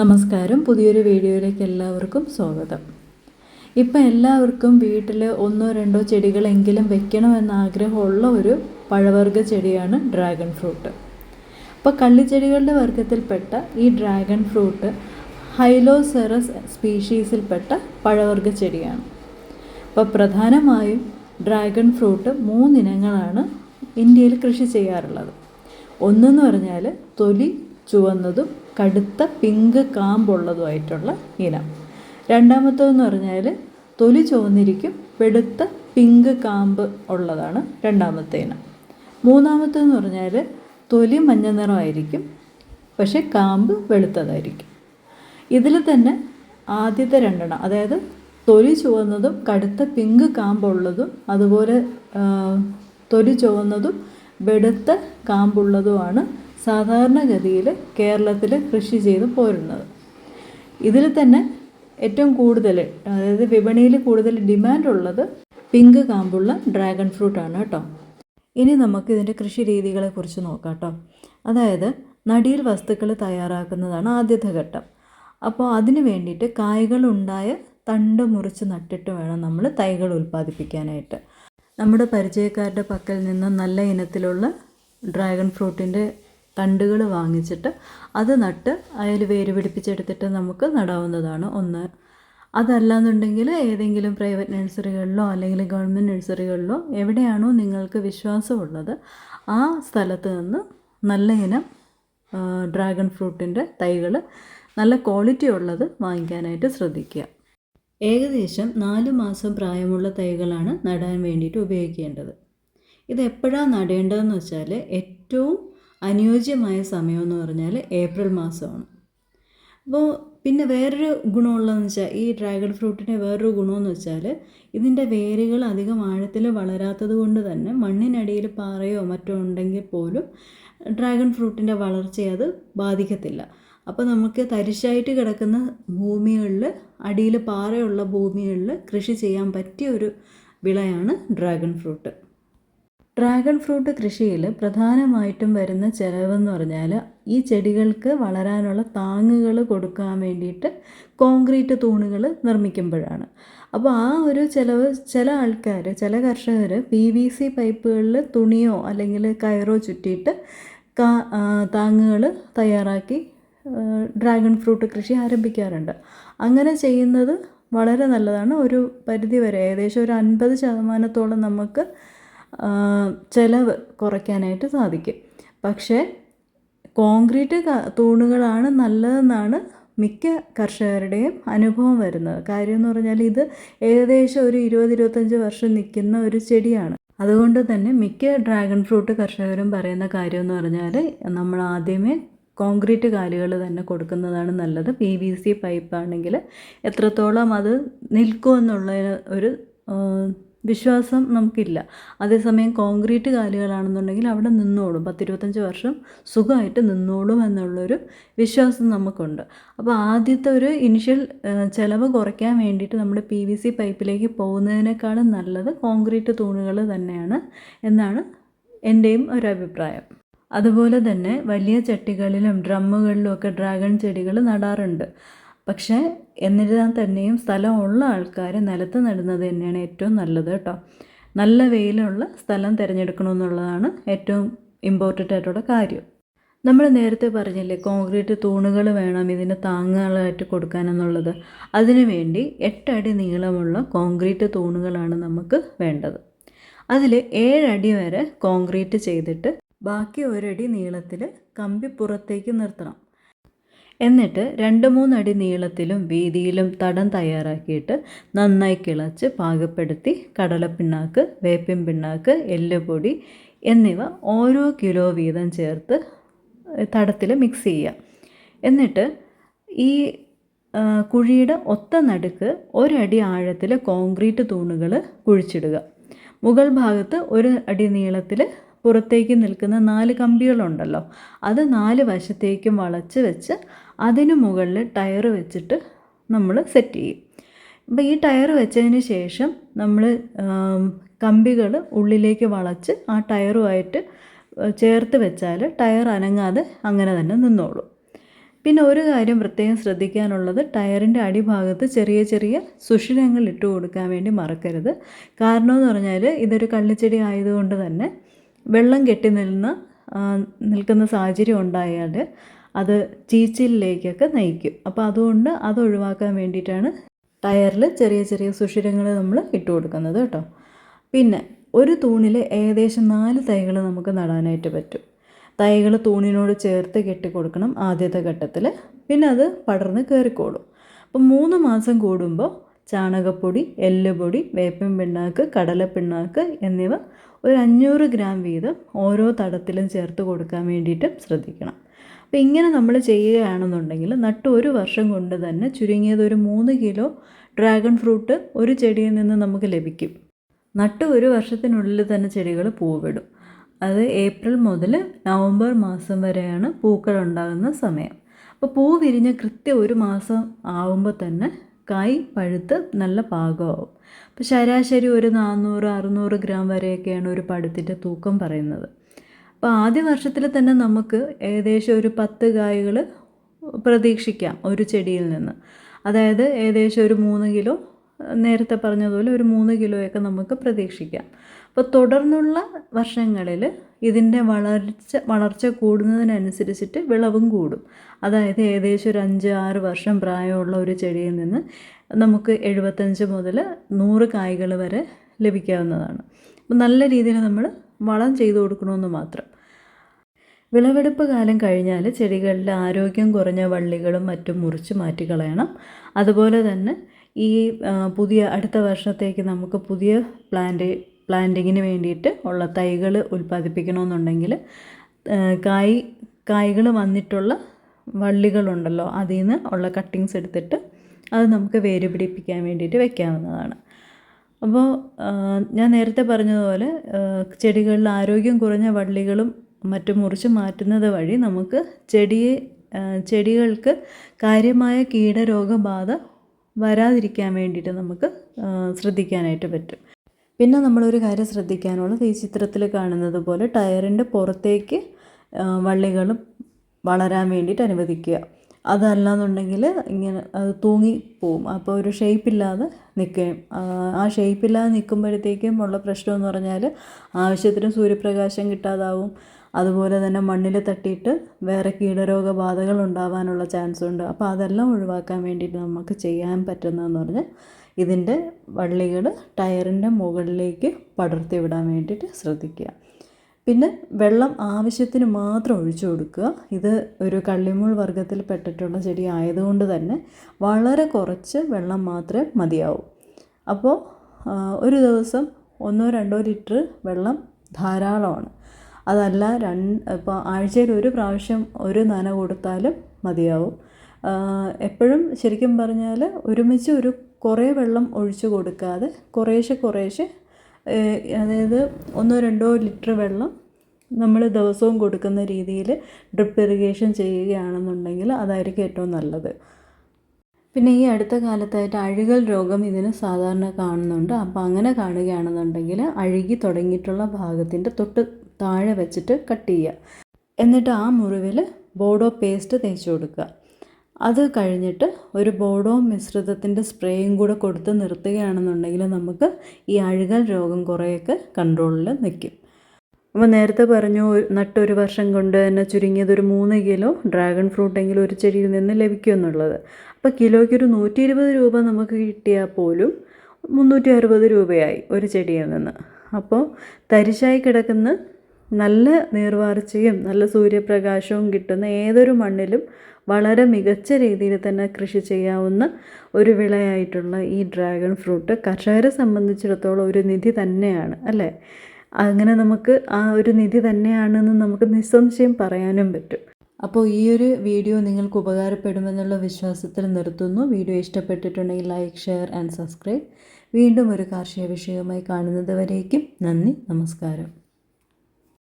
നമസ്കാരം. പുതിയൊരു വീഡിയോയിലേക്ക് എല്ലാവർക്കും സ്വാഗതം. ഇപ്പം എല്ലാവർക്കും വീട്ടിൽ ഒന്നോ രണ്ടോ ചെടികളെങ്കിലും വെക്കണമെന്ന് ആഗ്രഹമുള്ള ഒരു പഴവർഗ ചെടിയാണ് ഡ്രാഗൺ ഫ്രൂട്ട്. അപ്പോൾ കള്ളിച്ചെടികളുടെ വർഗത്തിൽപ്പെട്ട ഈ ഡ്രാഗൺ ഫ്രൂട്ട് ഹൈലോസെറസ് സ്പീഷീസിൽപ്പെട്ട പഴവർഗ ചെടിയാണ്. അപ്പോൾ പ്രധാനമായും ഡ്രാഗൺ ഫ്രൂട്ട് മൂന്നിനങ്ങളാണ് ഇന്ത്യയിൽ കൃഷി ചെയ്യാറുള്ളത്. ഒന്നെന്ന് പറഞ്ഞാൽ തൊലി ചുവന്നതും കടുത്ത പിങ്ക് കാമ്പുള്ളതുമായിട്ടുള്ള ഇനം. രണ്ടാമത്തതെന്ന് പറഞ്ഞാൽ തൊലി ചുവന്നിരിക്കും വെളുത്ത പിങ്ക് കാമ്പ് ഉള്ളതാണ് രണ്ടാമത്തെ ഇനം. മൂന്നാമത്തേന്ന് പറഞ്ഞാൽ തൊലി മഞ്ഞ നിറമായിരിക്കും പക്ഷേ കാമ്പ് വെളുത്തതായിരിക്കും. ഇതിൽ തന്നെ ആദ്യത്തെ രണ്ടെണ്ണം അതായത് തൊലി ചുവന്നതും കടുത്ത പിങ്ക് കാമ്പുള്ളതും അതുപോലെ തൊലി ചുവന്നതും വെളുത്ത കാമ്പുള്ളതുമാണ് സാധാരണഗതിയിൽ കേരളത്തിൽ കൃഷി ചെയ്ത് പോരുന്നത്. ഇതിൽ തന്നെ ഏറ്റവും കൂടുതൽ അതായത് വിപണിയിൽ കൂടുതൽ ഡിമാൻഡ് ഉള്ളത് പിങ്ക് കാമ്പുള്ള ഡ്രാഗൺ ഫ്രൂട്ട് ആണ് കേട്ടോ. ഇനി നമുക്ക് ഇതിന്റെ കൃഷി രീതികളെ കുറിച്ച് നോക്കാം കേട്ടോ. അതായത് നടിയിൽ വസ്തുക്കൾ തയ്യാറാക്കുന്നതാണ് ആദ്യത്തെ ഘട്ടം. അപ്പോൾ അതിന് വേണ്ടിയിട്ട് കായകളുണ്ടായ തണ്ട് മുറിച്ച് നട്ടിട്ട് വേണം നമ്മൾ തൈകൾ ഉൽപ്പാദിപ്പിക്കാനായിട്ട്. നമ്മുടെ പരിചയക്കാരുടെ പക്കൽ നിന്ന് നല്ല ഇനത്തിലുള്ള ഡ്രാഗൺ ഫ്രൂട്ടിന്റെ തണ്ടുകൾ വാങ്ങിച്ചിട്ട് അത് നട്ട് അതിൽ വേര് പിടിപ്പിച്ചെടുത്തിട്ട് നമുക്ക് നടാവുന്നതാണ് ഒന്ന്. അതല്ലാന്നുണ്ടെങ്കിൽ ഏതെങ്കിലും പ്രൈവറ്റ് നഴ്സറികളിലോ അല്ലെങ്കിൽ ഗവൺമെന്റ് നഴ്സറികളിലോ എവിടെയാണോ നിങ്ങൾക്ക് വിശ്വാസമുള്ളത് ആ സ്ഥലത്ത് നിന്ന് നല്ല ഇനം ഡ്രാഗൺ ഫ്രൂട്ടിന്റെ തൈകൾ നല്ല ക്വാളിറ്റി ഉള്ളത് വാങ്ങിക്കാനായിട്ട് ശ്രദ്ധിക്കുക. ഏകദേശം നാല് മാസം പ്രായമുള്ള തൈകളാണ് നടാൻ വേണ്ടിയിട്ട് ഉപയോഗിക്കേണ്ടത്. ഇത് എപ്പോഴാണ് നടേണ്ടതെന്ന് വെച്ചാൽ ഏറ്റവും അനുയോജ്യമായ സമയമെന്ന് പറഞ്ഞാൽ ഏപ്രിൽ മാസമാണ്. അപ്പോൾ പിന്നെ വേറൊരു ഗുണമുള്ളതെന്ന് വെച്ചാൽ ഈ ഡ്രാഗൺ ഫ്രൂട്ടിന്റെ വേറൊരു ഗുണമെന്ന് വെച്ചാൽ ഇതിന്റെ വേരുകൾ അധികം ആഴത്തിൽ വളരാത്തത് കൊണ്ട് തന്നെ മണ്ണിനടിയിൽ പാറയോ മറ്റോ ഉണ്ടെങ്കിൽ പോലും ഡ്രാഗൺ ഫ്രൂട്ടിന്റെ വളർച്ചയെ അത് ബാധിക്കത്തില്ല. അപ്പോൾ നമുക്ക് തരിശായിട്ട് കിടക്കുന്ന ഭൂമികളിൽ അടിയിൽ പാറയുള്ള ഭൂമികളിൽ കൃഷി ചെയ്യാൻ പറ്റിയ ഒരു വിളയാണ് ഡ്രാഗൺ ഫ്രൂട്ട്. ഡ്രാഗൺ ഫ്രൂട്ട് കൃഷിയിൽ പ്രധാനമായിട്ടും വരുന്ന ചിലവെന്ന് പറഞ്ഞാൽ ഈ ചെടികൾക്ക് വളരാനുള്ള താങ്ങുകൾ കൊടുക്കാൻ വേണ്ടിയിട്ട് കോൺക്രീറ്റ് തൂണുകൾ നിർമ്മിക്കുമ്പോഴാണ്. അപ്പോൾ ആ ഒരു ചിലവ് ചില ആൾക്കാർ ചില കർഷകർ പി വി സി പൈപ്പുകളിൽ തുണിയോ അല്ലെങ്കിൽ കയറോ ചുറ്റിയിട്ട് കാ താങ്ങുകൾ തയ്യാറാക്കി ഡ്രാഗൺ ഫ്രൂട്ട് കൃഷി ആരംഭിക്കാറുണ്ട്. അങ്ങനെ ചെയ്യുന്നത് വളരെ നല്ലതാണ്. ഒരു പരിധി വരെ ഏകദേശം ഒരു അൻപത് ശതമാനത്തോളം നമുക്ക് ചെലവ് കുറയ്ക്കാനായിട്ട് സാധിക്കും. പക്ഷേ കോൺക്രീറ്റ് തൂണുകളാണ് നല്ലതെന്നാണ് മിക്ക കർഷകരുടെയും അനുഭവം വരുന്നത്. കാര്യം എന്ന് പറഞ്ഞാൽ ഇത് ഏകദേശം ഒരു ഇരുപത് ഇരുപത്തഞ്ച് വർഷം നിൽക്കുന്ന ഒരു ചെടിയാണ്. അതുകൊണ്ട് തന്നെ മിക്ക ഡ്രാഗൺ ഫ്രൂട്ട് കർഷകരും പറയുന്ന കാര്യം എന്ന് പറഞ്ഞാൽ നമ്മൾ ആദ്യമേ കോൺക്രീറ്റ് കാലുകൾ തന്നെ കൊടുക്കുന്നതാണ് നല്ലത്. പി വി സി പൈപ്പാണെങ്കിൽ എത്രത്തോളം അത് നിൽക്കുമെന്നുള്ള ഒരു വിശ്വാസം നമുക്കില്ല. അതേസമയം കോൺക്രീറ്റ് കാലുകളാണെന്നുണ്ടെങ്കിൽ അവിടെ നിന്നോളും. പത്തിരുപത്തഞ്ച് വർഷം സുഖമായിട്ട് നിന്നോളും എന്നുള്ളൊരു വിശ്വാസം നമുക്കുണ്ട്. അപ്പോൾ ആദ്യത്തെ ഒരു ഇനിഷ്യൽ ചിലവ് കുറയ്ക്കാൻ വേണ്ടിയിട്ട് നമ്മുടെ പി വി സി പൈപ്പിലേക്ക് പോകുന്നതിനേക്കാളും നല്ലത് കോൺക്രീറ്റ് തൂണുകൾ തന്നെയാണ് എന്നാണ് എന്റെയും ഒരു അഭിപ്രായം. അതുപോലെ തന്നെ വലിയ ചട്ടികളിലും ഡ്രമ്മുകളിലും ഒക്കെ ഡ്രാഗൺ ചെടികൾ നടാറുണ്ട്. പക്ഷേ എന്നിരുന്നാൽ തന്നെയും സ്ഥലമുള്ള ആൾക്കാർ നിലത്ത് നടുന്നത് തന്നെയാണ് ഏറ്റവും നല്ലത് കേട്ടോ. നല്ല വെയിലുള്ള സ്ഥലം തിരഞ്ഞെടുക്കണമെന്നുള്ളതാണ് ഏറ്റവും ഇമ്പോർട്ടന്റ് ആയിട്ടുള്ള കാര്യം. നമ്മൾ നേരത്തെ പറഞ്ഞില്ലേ കോൺക്രീറ്റ് തൂണുകൾ വേണം ഇതിന് താങ്ങുകളായിട്ട് കൊടുക്കാനെന്നുള്ളത്. അതിനു വേണ്ടി എട്ടടി നീളമുള്ള കോൺക്രീറ്റ് തൂണുകളാണ് നമുക്ക് വേണ്ടത്. അതിൽ ഏഴടി വരെ കോൺക്രീറ്റ് ചെയ്തിട്ട് ബാക്കി ഒരടി നീളത്തിൽ കമ്പി പുറത്തേക്ക് നിർത്തണം. എന്നിട്ട് രണ്ട് മൂന്നടി നീളത്തിലും വീതിയിലും തടം തയ്യാറാക്കിയിട്ട് നന്നായി കിളച്ച് പാകപ്പെടുത്തി കടലപ്പിണ്ണാക്ക് വേപ്പിൻ പിണ്ണാക്ക് എല്ലുപൊടി എന്നിവ ഓരോ കിലോ വീതം ചേർത്ത് തടത്തിൽ മിക്സ് ചെയ്യുക. എന്നിട്ട് ഈ കുഴിയുടെ ഒത്ത നടുക്ക് ഒരടി ആഴത്തിൽ കോൺക്രീറ്റ് തൂണുകൾ കുഴിച്ചിടുക. മുകൾ ഭാഗത്ത് ഒരു അടി നീളത്തിൽ പുറത്തേക്ക് നിൽക്കുന്ന നാല് കമ്പികളുണ്ടല്ലോ അത് നാല് വശത്തേക്കും വളച്ച് വെച്ച് അതിന് മുകളിൽ ടയർ വെച്ചിട്ട് നമ്മൾ സെറ്റ് ചെയ്യും. അപ്പോൾ ഈ ടയർ വെച്ചതിന് ശേഷം നമ്മൾ കമ്പികൾ ഉള്ളിലേക്ക് വളച്ച് ആ ടയറുമായിട്ട് ചേർത്ത് വെച്ചാൽ ടയർ അനങ്ങാതെ അങ്ങനെ തന്നെ നിന്നോളും. പിന്നെ ഒരു കാര്യം പ്രത്യേകം ശ്രദ്ധിക്കാനുള്ളത് ടയറിന്റെ അടിഭാഗത്ത് ചെറിയ ചെറിയ സുഷിരങ്ങൾ ഇട്ട് കൊടുക്കാൻ വേണ്ടി മറക്കരുത്. കാരണം എന്ന് പറഞ്ഞാൽ ഇതൊരു കള്ളിച്ചെടി ആയതുകൊണ്ട് തന്നെ വെള്ളം കെട്ടി നിൽന്ന് നിൽക്കുന്ന സാഹചര്യം ഉണ്ടായാൽ അത് ചീച്ചിലിലേക്കൊക്കെ നയിക്കും. അപ്പോൾ അതുകൊണ്ട് അത് ഒഴിവാക്കാൻ വേണ്ടിയിട്ടാണ് ടയറിൽ ചെറിയ ചെറിയ സുഷിരങ്ങൾ നമ്മൾ ഇട്ട് കൊടുക്കുന്നത് കേട്ടോ. പിന്നെ ഒരു തൂണിൽ ഏകദേശം നാല് തൈകൾ നമുക്ക് നടാനായിട്ട് പറ്റും. തൈകൾ തൂണിനോട് ചേർത്ത് കെട്ടി കൊടുക്കണം ആദ്യത്തെ ഘട്ടത്തിൽ. പിന്നെ അത് പടർന്ന് കയറിക്കോളും. അപ്പം മൂന്ന് മാസം കൂടുമ്പോൾ ചാണകപ്പൊടി എല്ലുപൊടി വേപ്പൻ പിണ്ണാക്ക് കടല പിണ്ണാക്ക് എന്നിവ ഒരു അഞ്ഞൂറ് ഗ്രാം വീതം ഓരോ തടത്തിലും ചേർത്ത് കൊടുക്കാൻ വേണ്ടിയിട്ടും ശ്രദ്ധിക്കണം. അപ്പോൾ ഇങ്ങനെ നമ്മൾ ചെയ്യുകയാണെന്നുണ്ടെങ്കിൽ നട്ട് ഒരു വർഷം കൊണ്ട് തന്നെ ചുരുങ്ങിയത് ഒരു മൂന്ന് കിലോ ഡ്രാഗൺ ഫ്രൂട്ട് ഒരു ചെടിയിൽ നിന്ന് നമുക്ക് ലഭിക്കും. നട്ട് ഒരു വർഷത്തിനുള്ളിൽ തന്നെ ചെടികൾ പൂവിടും. അത് ഏപ്രിൽ മുതൽ നവംബർ മാസം വരെയാണ് പൂക്കൾ ഉണ്ടാകുന്ന സമയം. അപ്പോൾ പൂ വിരിഞ്ഞ് കൃത്യം ഒരു മാസം ആവുമ്പോൾ തന്നെ കായ് പഴുത്ത് നല്ല പാകമാവും. അപ്പോൾ ശരാശരി ഒരു നാനൂറ് അറുന്നൂറ് ഗ്രാം വരെയൊക്കെയാണ് ഒരു പഴുത്തിന്റെ തൂക്കം പറയുന്നത്. അപ്പോൾ ആദ്യ വർഷത്തിൽ തന്നെ നമുക്ക് ഏകദേശം ഒരു പത്ത് കായ്കൾ പ്രതീക്ഷിക്കാം ഒരു ചെടിയിൽ നിന്ന്. അതായത് ഏകദേശം ഒരു മൂന്ന് കിലോ നേരത്തെ പറഞ്ഞതുപോലെ ഒരു മൂന്ന് കിലോയൊക്കെ നമുക്ക് പ്രതീക്ഷിക്കാം. അപ്പോൾ തുടർന്നുള്ള വർഷങ്ങളിൽ ഇതിന്റെ വളർച്ച വളർച്ച കൂടുന്നതിനനുസരിച്ചിട്ട് വിളവും കൂടും. അതായത് ഏകദേശം ഒരു അഞ്ച് ആറ് വർഷം പ്രായമുള്ള ഒരു ചെടിയിൽ നിന്ന് നമുക്ക് എഴുപത്തഞ്ച് മുതൽ നൂറ് കായ്കൾ വരെ ലഭിക്കാവുന്നതാണ്. അപ്പോൾ നല്ല രീതിയിൽ നമ്മൾ വളം ചെയ്തു കൊടുക്കണമെന്ന് മാത്രം. വിളവെടുപ്പ് കാലം കഴിഞ്ഞാൽ ചെടികളിലെ ആരോഗ്യം കുറഞ്ഞ വള്ളികളും മറ്റും മുറിച്ച് മാറ്റിക്കളയണം അതുപോലെ തന്നെ ഈ പുതിയ അടുത്ത വർഷത്തേക്ക് നമുക്ക് പുതിയ പ്ലാന്റ് പ്ലാന്റിങ്ങിന് വേണ്ടിയിട്ട് ഉള്ള തൈകൾ ഉൽപ്പാദിപ്പിക്കണമെന്നുണ്ടെങ്കിൽ കായ് കായ്കൾ വന്നിട്ടുള്ള വള്ളികളുണ്ടല്ലോ അതിൽ നിന്ന് ഉള്ള കട്ടിങ്സ് എടുത്തിട്ട് അത് നമുക്ക് വേര് പിടിപ്പിക്കാൻ വേണ്ടിയിട്ട് വെക്കാവുന്നതാണ്. അപ്പോൾ ഞാൻ നേരത്തെ പറഞ്ഞതുപോലെ ചെടികളിൽ ആരോഗ്യം കുറഞ്ഞ വള്ളികളും മറ്റും മുറിച്ച് മാറ്റുന്നത് വഴി നമുക്ക് ചെടിയെ ചെടികൾക്ക് കാര്യമായ കീടരോഗബാധ വരാതിരിക്കാൻ വേണ്ടിയിട്ട് നമുക്ക് ശ്രദ്ധിക്കാനായിട്ട് പറ്റും. പിന്നെ നമ്മളൊരു കാര്യം ശ്രദ്ധിക്കാനുള്ളത് ഈ ചിത്രത്തിൽ കാണുന്നത് പോലെ ടയറിന്റെ പുറത്തേക്ക് വള്ളികളും വളരാൻ വേണ്ടിയിട്ട് അനുവദിക്കുക. അതല്ലാന്നുണ്ടെങ്കിൽ ഇങ്ങനെ അത് തൂങ്ങി പോവും. അപ്പോൾ ഒരു ഷേപ്പില്ലാതെ നിൽക്കുകയും ആ ഷേപ്പില്ലാതെ നിൽക്കുമ്പോഴത്തേക്കും ഉള്ള പ്രശ്നമെന്ന് പറഞ്ഞാൽ ആവശ്യത്തിന് സൂര്യപ്രകാശം കിട്ടാതാവും. അതുപോലെ തന്നെ മണ്ണിൽ തട്ടിയിട്ട് വേറെ കീടരോഗബാധകൾ ഉണ്ടാവാനുള്ള ചാൻസ് ഉണ്ട് അപ്പോൾ അതെല്ലാം ഒഴിവാക്കാൻ വേണ്ടിയിട്ട് നമുക്ക് ചെയ്യാൻ പറ്റുന്നതെന്ന് പറഞ്ഞാൽ ഇതിന്റെ വള്ളികൾ ടയറിന്റെ മുകളിലേക്ക് പടർത്തി വിടാൻ വേണ്ടിയിട്ട് ശ്രദ്ധിക്കുക. പിന്നെ വെള്ളം ആവശ്യത്തിന് മാത്രം ഒഴിച്ചു കൊടുക്കുക. ഇത് ഒരു കള്ളിമുൾ വർഗത്തിൽ പെട്ടിട്ടുള്ള ചെടി ആയതുകൊണ്ട് തന്നെ വളരെ കുറച്ച് വെള്ളം മാത്രമേ മതിയാവൂ. അപ്പോൾ ഒരു ദിവസം ഒന്നോ രണ്ടോ ലിറ്റർ വെള്ളം ധാരാളമാണ്. അതല്ല രണ്ട് ഇപ്പോൾ ആഴ്ചയിൽ ഒരു പ്രാവശ്യം ഒരു നന കൊടുത്താലും മതിയാവും. എപ്പോഴും ശരിക്കും പറഞ്ഞാൽ ഒരുമിച്ച് ഒരു കുറേ വെള്ളം ഒഴിച്ചു കൊടുക്കാതെ കുറേശ്ശെ കുറേശ്ശെ അതായത് ഒന്നോ രണ്ടോ ലിറ്റർ വെള്ളം നമ്മൾ ദിവസവും കൊടുക്കുന്ന രീതിയിൽ ഡ്രിപ്പ് ഇറിഗേഷൻ ചെയ്യുകയാണെന്നുണ്ടെങ്കിൽ അതായിരിക്കും ഏറ്റവും നല്ലത്. പിന്നെ ഈ അടുത്ത കാലത്തായിട്ട് അഴുകൽ രോഗം ഇതിന് സാധാരണ കാണുന്നുണ്ട്. അപ്പോൾ അങ്ങനെ കാണുകയാണെന്നുണ്ടെങ്കിൽ അഴുകി തുടങ്ങിയിട്ടുള്ള ഭാഗത്തിന്റെ തൊട്ട് താഴെ വെച്ചിട്ട് കട്ട് ചെയ്യുക. എന്നിട്ട് ആ മുറിവിൽ ബോഡോ പേസ്റ്റ് തേച്ച് കൊടുക്കുക. അത് കഴിഞ്ഞിട്ട് ഒരു ബോഡോ മിശ്രിതത്തിന്റെ സ്പ്രേയും കൂടെ കൊടുത്ത് നിർത്തുകയാണെന്നുണ്ടെങ്കിൽ നമുക്ക് ഈ അഴുകൽ രോഗം കുറേയൊക്കെ കൺട്രോളിൽ നിൽക്കും. അപ്പോൾ നേരത്തെ പറഞ്ഞു നട്ടൊരു വർഷം കൊണ്ട് തന്നെ ചുരുങ്ങിയത് ഒരു മൂന്ന് കിലോ ഡ്രാഗൺ ഫ്രൂട്ടെങ്കിലും ഒരു ചെടിയിൽ നിന്ന് ലഭിക്കുമെന്നുള്ളത് അപ്പോൾ കിലോയ്ക്ക് ഒരു നൂറ്റി ഇരുപത് രൂപ നമുക്ക് കിട്ടിയാൽ പോലും മുന്നൂറ്റി അറുപത് രൂപയായി ഒരു ചെടിയിൽ നിന്ന്. അപ്പോൾ തരിശായി കിടക്കുന്ന നല്ല നീർവാർച്ചയും നല്ല സൂര്യപ്രകാശവും കിട്ടുന്ന ഏതൊരു മണ്ണിലും വളരെ മികച്ച രീതിയിൽ തന്നെ കൃഷി ചെയ്യാവുന്ന ഒരു വിളയായിട്ടുള്ള ഈ ഡ്രാഗൺ ഫ്രൂട്ട് കർഷകരെ സംബന്ധിച്ചിടത്തോളം ഒരു നിധി തന്നെയാണ് അല്ലേ? അങ്ങനെ നമുക്ക് ആ ഒരു നിധി തന്നെയാണെന്ന് നമുക്ക് നിസ്സംശയം പറയാനും പറ്റും. അപ്പോൾ ഈ ഒരു വീഡിയോ നിങ്ങൾക്ക് ഉപകാരപ്പെടുമെന്നുള്ള വിശ്വാസത്തിൽ നിർത്തുന്നു. വീഡിയോ ഇഷ്ടപ്പെട്ടിട്ടുണ്ടെങ്കിൽ ലൈക്ക് ഷെയർ ആൻഡ് സബ്സ്ക്രൈബ്. വീണ്ടും ഒരു കാർഷിക വിഷയവുമായി കാണുന്നത് വരേക്കും നന്ദി നമസ്കാരം.